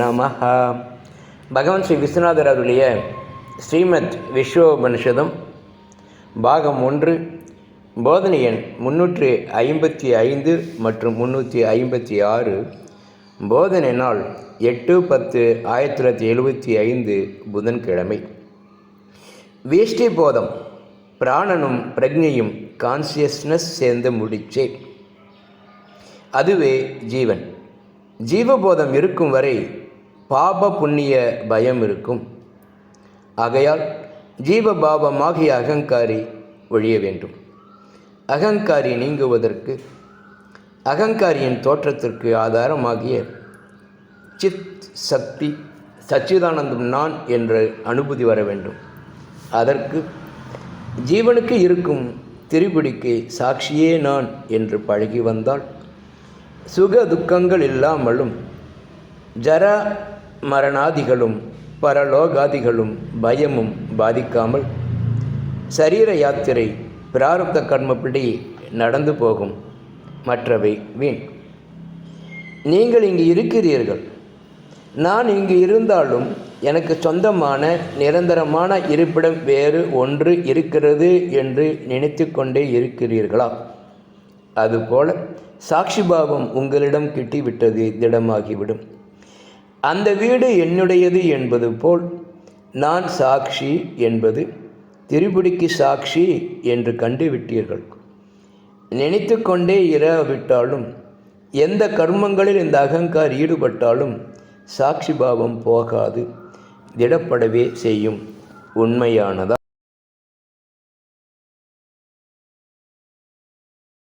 நமஹ பகவான் ஸ்ரீ விஸ்வநாதர் அவருடைய ஸ்ரீமத் விஸ்வோபனிஷதம் பாகம் ஒன்று போதனை எண் முன்னூற்றி ஐம்பத்தி ஐந்து மற்றும் முந்நூற்றி ஐம்பத்தி ஆறு போதனை நாள் எட்டு பத்து ஆயிரத்தி தொள்ளாயிரத்தி எழுபத்தி ஐந்து புதன்கிழமை. வேஷ்டி போதம் பிராணனும் பிரஜையும் கான்சியஸ்னஸ் சேர்ந்து முடிச்சே அதுவே ஜீவன். ஜீவபோதம் இருக்கும் வரை பாப புண்ணிய பயம் இருக்கும். ஆகையால் ஜீவபாபமாகிய அகங்காரி ஒழிய வேண்டும். அகங்காரி நீங்குவதற்கு அகங்காரியின் தோற்றத்திற்கு ஆதாரமாகிய சித் சக்தி சச்சிதானந்தம் நான் என்ற அனுபூதி வர வேண்டும். அதற்கு ஜீவனுக்கு இருக்கும் திரிபுடிக்கு சாட்சியே நான் என்று பழகி வந்தால் சுக துக்கங்கள் இல்லாமலும் ஜர மரணாதிகளும் பரலோகாதிகளும் பயமும் பாதிக்காமல் சரீர யாத்திரை பிராரப்த கர்மப்படி நடந்து போகும் மற்றவை வீண். நீங்கள் இங்கு இருக்கிறீர்கள். நான் இங்கு இருந்தாலும் எனக்கு சொந்தமான நிரந்தரமான இருப்பிடம் வேறு ஒன்று இருக்கிறது என்று நினைத்து கொண்டே இருக்கிறீர்களா? அதுபோல சாட்சி பாவம் உங்களிடம் கிட்டிவிட்டது திடமாகிவிடும். அந்த வீடு என்னுடையது என்பது போல் நான் சாட்சி என்பது திருப்பிடிக்கு சாட்சி என்று கண்டுவிட்டீர்கள். நினைத்து கொண்டே இராவிட்டாலும் எந்த கர்மங்களில் இந்த அகங்கார் ஈடுபட்டாலும் சாட்சி பாவம் போகாது திடப்படவே செய்யும் உண்மையானதா?